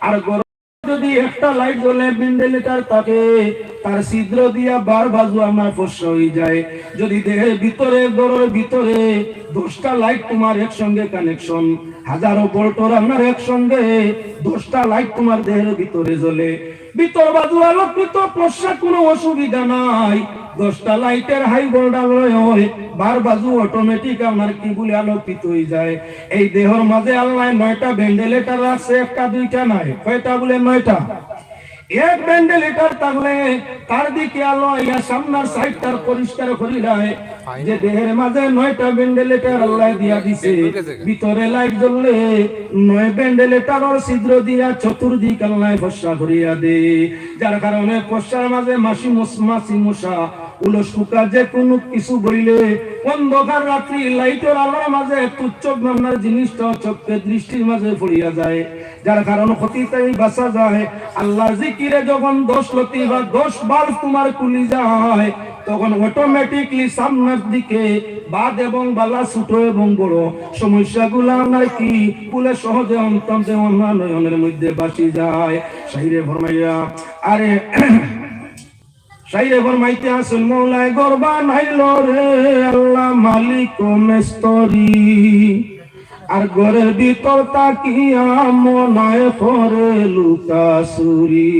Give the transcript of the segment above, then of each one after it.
আর গরম যদি একটা লাইট জ্বলে ভেন্টিলেটার থাকে, তার ছিদ্র দিয়া বার বাজু আমার ফস্য হয়ে যায়। যদি দেহের ভিতরে, গরুর ভিতরে দশটা লাইট তোমার একসঙ্গে কানেকশন হাজারো বোল্টর আপনার একসঙ্গে দশটা লাইট তোমার দেহের ভিতরে জ্বলে। ভিতর বাজু আলোকিত প্রশ্নে কোনো অসুবিধা নাই। দশটা লাইটের হাই ভোল্টাল হয় বার বাজু অটোমেটিক আপনার কি বলে আলোকিত হয়ে যায়। এই দেহর মাঝে আল্লাহ নয়টা ভেন্টিলেটার আছে একটা দুইটা নাই। কয়টা বলে নয়টা? এক ভেন্টিলেটার থাকলে তার দিকে আলো সামনার সাইডটার পরিষ্কার করিলায় যে দেহের মাঝে নয়টা ভেন্টিলেটার আল্লাহ দিয়া দিছে। ভিতরে লাইট জ্বললে নয় ভেন্টিলেটার ছিদ্র দিয়া চতুর্দিক আল্লাহ ফসা করিয়া দে যার কারণে ফসার মাঝে মাসি মাসি মশা উলস কুকা যে কোনো কিছু বইলে অন্ধকার রাত্রি, লাইটের আলোর মাঝে তুচ্ছ ভাবনার জিনিসটা চোখকে দৃষ্টির মাঝে পড়িয়া যায়। যার কারণ ক্ষতিতেই বাঁচা যায়, আল্লাহর জিকিরে যখন দশ লতি বা দশ বার তোমার কুলি যায়, তখন অটোমেটিকলি সামনের দিকে বাদ এবং বালা ছোট এবং বড়। সমস্যাগুলো আপনার কি? পুলে সহজে অন্তন্তে নয়নের মধ্যে বাসি যায়। সাইরে ফরমাইয়া, আরে সাইরে ফরমাইতে আসুন মৌলায় গরবা নাইল রে আল্লাহ মালিক মেস্তরি। আর ঘরের ভিতর তাকিয়া মনায় করে লুকাসুরি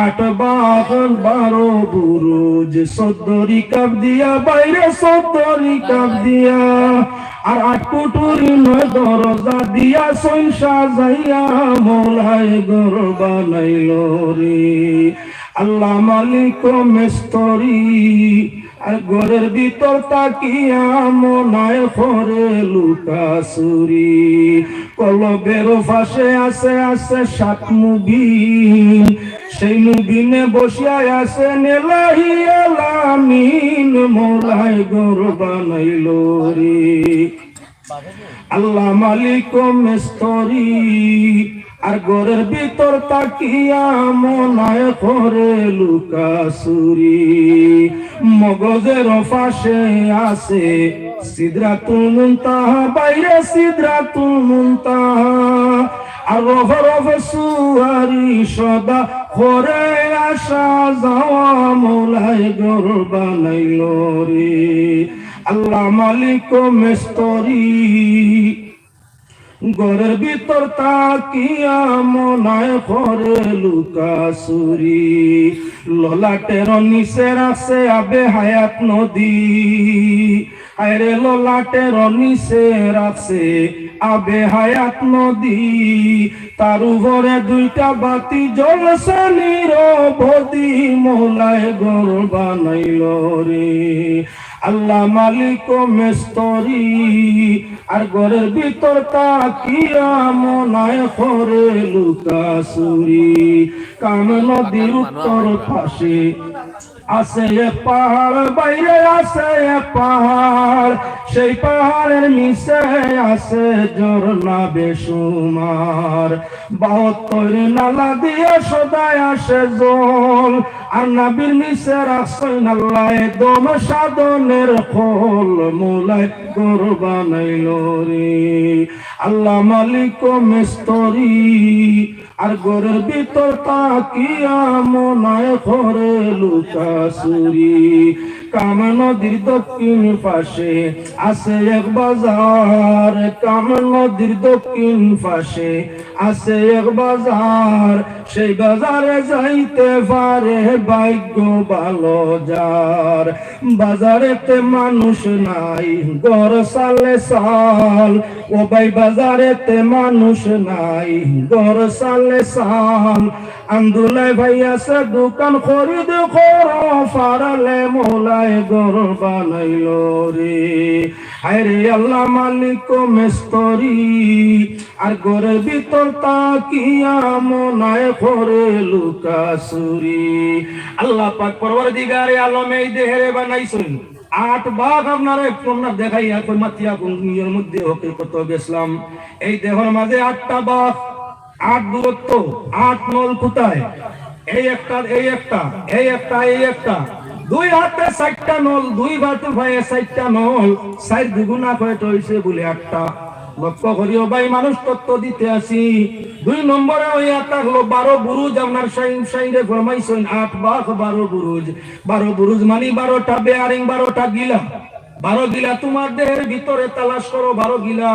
আট বাহন বারো বুরুজ, সদ্দরি কাপ দিয়া বাইরে সদ্দরি কাপ দিয়া আর আট কুটুরি দরজা দিয়া সৈসা যাইয়া মোলায় গর বানাইল রে। আল্লাহ মালিক মেস্তরি, আর ঘরের ভিতর তাকিয়া মনায় করে লুকাসুরি কলবের ফাঁসে আছে আছে সাত মুবিন। সেই মুবিনে বসিয়া আছে নেলাহি আলামিন মোলায় গর বানাইল রে। আল্লাহ মালিক মেস্তরি আর ঘরের ভিতর তাকিয়া মনায় করে লুকাসুরি মগজের ফাঁসে আছে সিদ্রাতুল মুনতাহা, বাইরে সিদ্রাতুল মুনতাহা। আর রফ রফ সুয়ারি সদা করে আসা যাওয়া মোলায় গর বানাইল রে আল্লাহ মালিক মেস্তরি। ঘরের ভিতর তাকিয়া মনায় করে লুকাসুরি ললাটের নিচে আছে আবে হায়াত নদী। আরে ললাটের নিচে আছে আবে হায়াত নদী। তার উপরে দুইটা বাতি জ্বলছে নিরবধি, মোলায় গর বানাইল রে। আল্লাহ মালিক মেস্তরি আর ঘরের ভিতর তাকিয়া মনায় করে লুকাসুরি কাম নদীর উত্তর পাশে। আছে পাহাড়, বাইরে আছে পাহাড়। সেই পাহাড়ের নিচে আছে ঝর্ণা বেসুমার। বাহাত্তর নালা দিয়ে সদায় আসে জল, আর নাবির নিচে রাখছে নাল্লায় দম সাধনের ফল মোলায় গর বানাইল আল্লাহ মালিক মেস্তরি আর ঘরের ভিতর তাকিয়া মনায় করে লুকাসুরি কাম নদীর দক্ষিণ পাশে আছে এক বাজার। কাম নদীর দক্ষিণ পাশে আছে এক বাজার, সেই বাজারে যাইতে পারে ভাগ্য ভালো যার। বাজারেতে মানুষ নাই গর সালে সাল। ও ভাই, বাজারেতে মানুষ নাই গর সালে সাল। আন্দোলাই ভাই আছে দোকান, খরিদ কর, ফারালে মোলায় গর বানাইল রে। আরে আল্লাহ মালিক মেস্তরি, আর ঘরের ভিতর তাকিয়া মনায় মধ্যে ওকে কত গেছিলাম। এই দেহর মাঝে আটটা বাঘ, আট দূরত্ব, আট নল কোথায়? এই একটা এই একটা এই একটা এই একটা। দুই হাতে চারটা নল, দুই বাটু ভাইয়ে চারটা নল, চার দুগুণা কয়টা হয়েছে বলে আটটা। লক্ষ্য করিও ভাই, মানুষ তত্ত্ব দিতে আসি। দুই নম্বরে হইয়া থাকল বারো বুরুজ, আপনার সাইন সাইনে ফরমাইছেন, আট বাঘ, বারো বুরুজ। বারো বুরুজ মানে বারোটা বেয়ারিং, বারোটা গিলা। বারো গিলা তোমার দেহের ভিতরে তালাশ করো, বারো গিলা।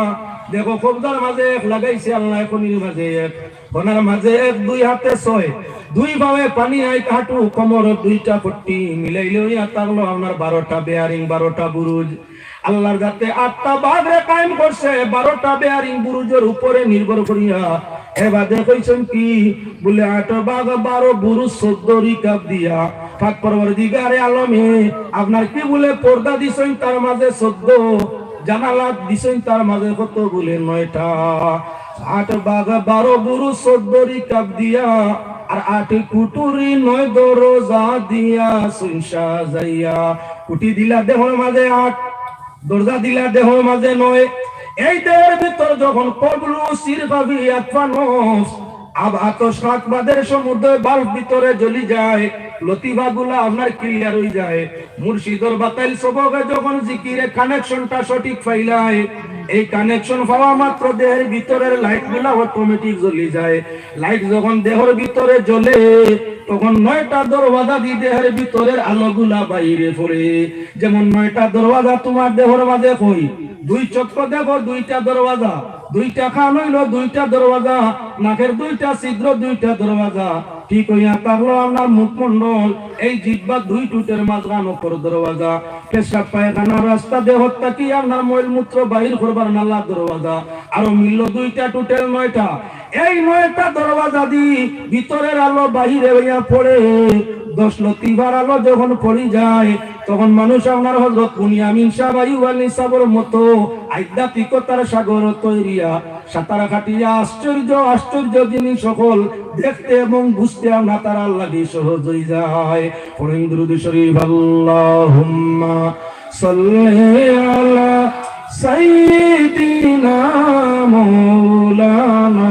দেখো, কবজার মাঝে এক লাগাইছে আল্লাহ এখনির মাঝে এক। ওনার মাঝে এক, দুই হাতে ছয়। দুই ভাবে পানি আই কাটু, কোমর দুইটা পট্টি মিলাইলে হইয়া থাকল আপনার বারোটা বেয়ারিং, বারোটা বুরুজ। আল্লাহর যাতে আটটা বাঘে কায়েম করছে, বারোটা বেয়ারিং বুরুজের উপরে নির্ভর করিয়া এবারে কইছেন কি? বলে, আট বাঘ, বারো বুরুজ, চোদ্দ রিকাব দিয়া। ফাঁক আলমে, আপনার কি বলে পর্দা দিছেন? তার মাঝে চোদ্দ জানালা দিছেন? তার মাঝে কত বলে নয়টা? আট বাঘ, বারো বুরুজ, চোদ্দ রিকাব দিয়া, আর আট কুটুরি, নয় দরজা দিয়া সুনসা যাইয়া কুটি দিলা দেহর মাঝে আট দরজা দিলা দেহ মাঝে নয়। এই দেহের ভিতর যখন পবলু সির পাবি আতফানস আব আতসবাদের সমুদ্র বাল্ব ভিতরে জ্বলি যায়, লতিফা গুলা আপনার ক্লিয়ার হয়ে যায়। মুর্শিদর বাতাইল সবকে যখন জিকিরে কানেকশনটা সঠিক ফাইলায় এই কানেকশন পাওয়া মাত্র দেহের ভিতরের লাইটগুলা অটোমেটিক জ্বলি যায়। লাইট যখন দেহের ভিতরে জ্বলে তখন নয়টা দরওয়াজা দিয়ে দেহের ভিতরের আলোগুলা বাইরে পড়ে। যেমন নয়টা দরওয়াজা তোমার দেহর মাঝে কই? দুই চক্র দেখো, দুইটা দরওয়াজা। দুইটা খান হইল, দুইটা দরওয়াজা। নাকের দুইটা ছিদ্র, দুইটা দরওয়াজা। ঠিক আপনার মুখমন্ডল এই জিব্বা দুই টুটের মাঝখান ওপর দরওয়াজা। পেশাব, পায়খানা, রাস্তা থাকি আপনার মূত্র বাহির করবার নালা দরওয়াজা। আরও মিলল দুইটা টুটের নয়টা। এই নয়টা দরওয়াজা দি, ভিতরের আলো বাহিরে হইয়া পড়ে। দশ লতিবার আলো যখন পড়ি যায়, তখন মানুষ আপনার হজরত বুনিয়ামিন সাহেব আইয়ুব সাবর মতো আধ্যাত্মিকতার সাগর তৈরিয়া, সাঁতারা কাটিয়া, আশ্চর্য আশ্চর্য জিনিস সকল দেখতে এবং বুঝতে আমরা তারা লাগে সহজ হয়ে যায়। পড়েন দুরুদ শরীফ, আল্লাহুম্মা সাল্লি আলা সাইয়্যিদিনা মাওলানা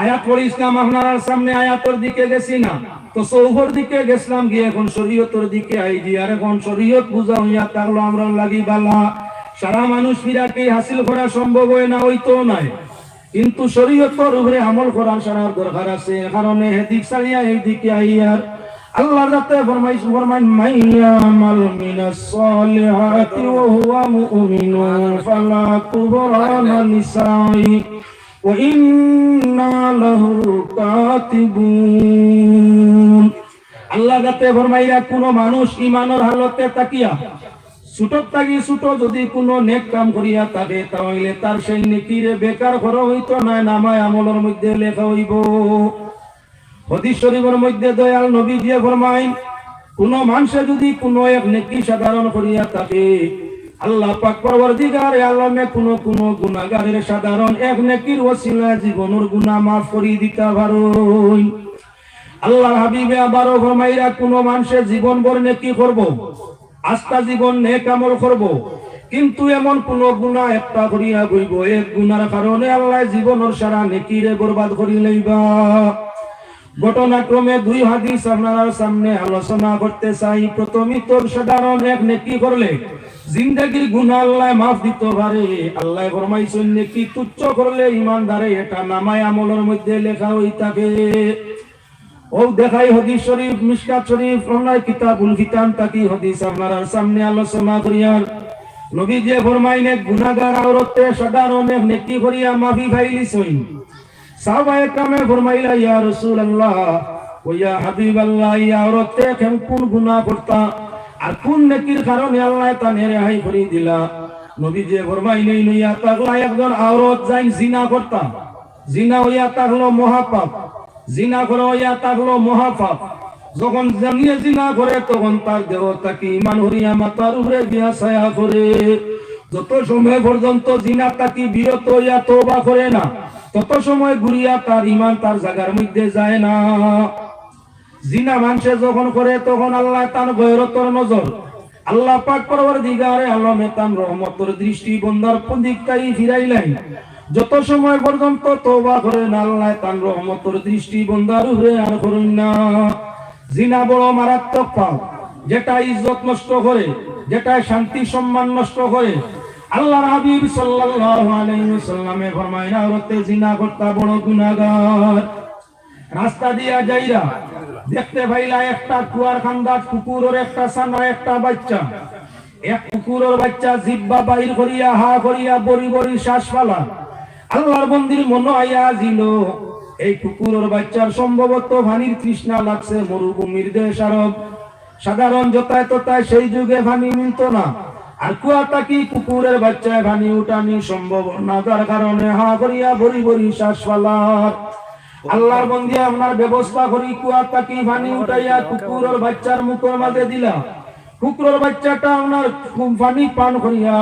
আয়াতর ইসলাম আপনার সামনে আয়াতর দিকে গেছি না। তো সৌহর দিকে গেছিলাম গিয়ে এখন শরীয়তর দিকে আই আর এখন শরীয়ত বুঝা হইয়া তাহলে আমরা লাগি বালা। সারা মানুষ মিরাকে হাসিল করা সম্ভব হয় না? ওই তো নাই। কিন্তু শরীয়তর উপরে আমল করার সারার দরকার আছে। কারণে হেদিক সারিয়া এই দিকে আইয়ার আল্লাহর রাতে ফরমাইশ ফরমান মাইয়ামাল মিনাস সলিহাতি ওয়া হুয়া মুমিনুন ফালা কুবরা নিসাই। আল্লাহ যাতে ফরমাইরা কোন মানুষ ইমানের হালতে তাকিয়া ছোটর থাকি ছোট যদি কোনো নেক কাম করিয়া থাকে, তাহলে তার সেই নেকিরে বেকার করা হইতো না নামায় আমলের মধ্যে লেখা হইব। হদিস শরীফের মধ্যে দয়াল নবী দিয়ে ফরমাই কোন মানুষে যদি কোনো এক নেকি সাধারণ করিয়া থাকে আল্লাহ পাক পরবর্তীকার আলমে কোন কোন গুনাহগারের সাধারণ এক নেকির ওসিলা জীবনের গুনাহ মাফ করি দিতে পারোই আল্লাহ হাবিবে আবারও ফরমাইরা, কোন মানুষের জীবন ভর নেকি করব, আস্থা জীবন নেক আমল করব, কিন্তু এমন কোন গুনাহ একটা করিয়া গইব এক গুনার কারণে আল্লাহ জীবনের সারা নেকিরে বরবাদ করি লইবা। ঘটনাক্রমে দুই হাদিস আপনার সামনে আলোচনা করতে চাই। প্রথমই তোর সাধারণ এক নেকি করলে, জিন্দগির গুণা আল্লাহ মাফ দিতে পারে। আল্লাহ ফরমাইছেন, নেকি তুচ্ছ করলে ইমানদারে এটা নামায় আমলের মধ্যে লেখা হই থাকে। ও দেখাই হদিস শরীফ, মিশকাত শরীফ অনলাইন কিতাবুল ফিতান তাকি হদিস আপনার সামনে আলোচনা করিয়ার নবী যে ফরমাইনে গুনাহগার আওরতে সাধারণ এক নেকি করিয়া মাফি ফাইলিস হইন সাহাবায়ে কামে ফরমাইলা, ইয়া রাসূলুল্লাহ, ও ইয়া হাবিবাল্লাহ ইয়া আওরতে কেন কোন গুনাহ করতা? আর কোন নেকির কারণে আল্লাহ তা নেরেহাই করে দিলা? নবী যে ফরমাইলে ইয়া তাগলা একজন আওরত যাই জিনা করতা। জিনা হইয়া তাগলো মহাপাপ। জিনা করে হইয়া তাগলো মহাপাপ। যখন জানিয়ে জিনা করে, তখন তার দেহ তাকে ইমান হরিয়া মাতার উপরে দিয়া ছায়া করে। যত সময় পর্যন্ত জিনা তাকি বিরত হইয়া তোবা করে না তত সময় ঘুরিয়া তার ইমান তার জায়গার মধ্যে যায় না। জিনা মানুষে যখন করে, তখন আল্লাহ তার গৈরতর নজর। আল্লাহ পাক পরবর দিগারে আলমে তান রহমতর দৃষ্টি বন্দার দিকটাই ফিরাইলেন। যত সময় পর্যন্ত তোবা না, আল্লাহ তান রহমতর দৃষ্টি বন্দার উপরে আর করুন না। জিনা বড় মারাত্মক পাপ, যেটা ইজ্জত নষ্ট করে, যেটা শান্তি সম্মান নষ্ট করে আল্লাহ হাবিব সাল্লাল্লাহু আলাইহি ওয়াসাল্লামে ফরমায়, না রতে জিনা করতা বড় গুনাহগার। রাস্তা দিয়া যাইরা দেখতে পাইলা একটা কুয়ার খান্দার কুকুরের একটা সানা একটা বাচ্চা। এক কুকুরের বাচ্চা জিব্বা বাইর করিয়া, হা করিয়া বড়ি বড়ি শ্বাস ফালা। আল্লাহর মন্দির মনে আইয়া জিল এই কুকুরের বাচ্চার সম্ভবত ভানির তৃষ্ণা লাগছে, মরুভূমির দেশ আরব। সাধারণ যতায় ততায় সেই যুগে ভানি মিলত না। ভানি আল্লাহর বন্দি আপনার ব্যবস্থা করি কুয়াটা কি পানি উঠাইয়া কুকুরের বাচ্চার মুখের মাঝে দিলা। কুকুরের বাচ্চাটা আপনার খুব পানি করিয়া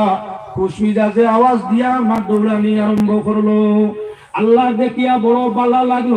খুশমিজাজে আওয়াজ দিয়া আমার দৌড়ানি আরম্ভ করল। আল্লাহ দেখিয়া বড় পালা লাগল।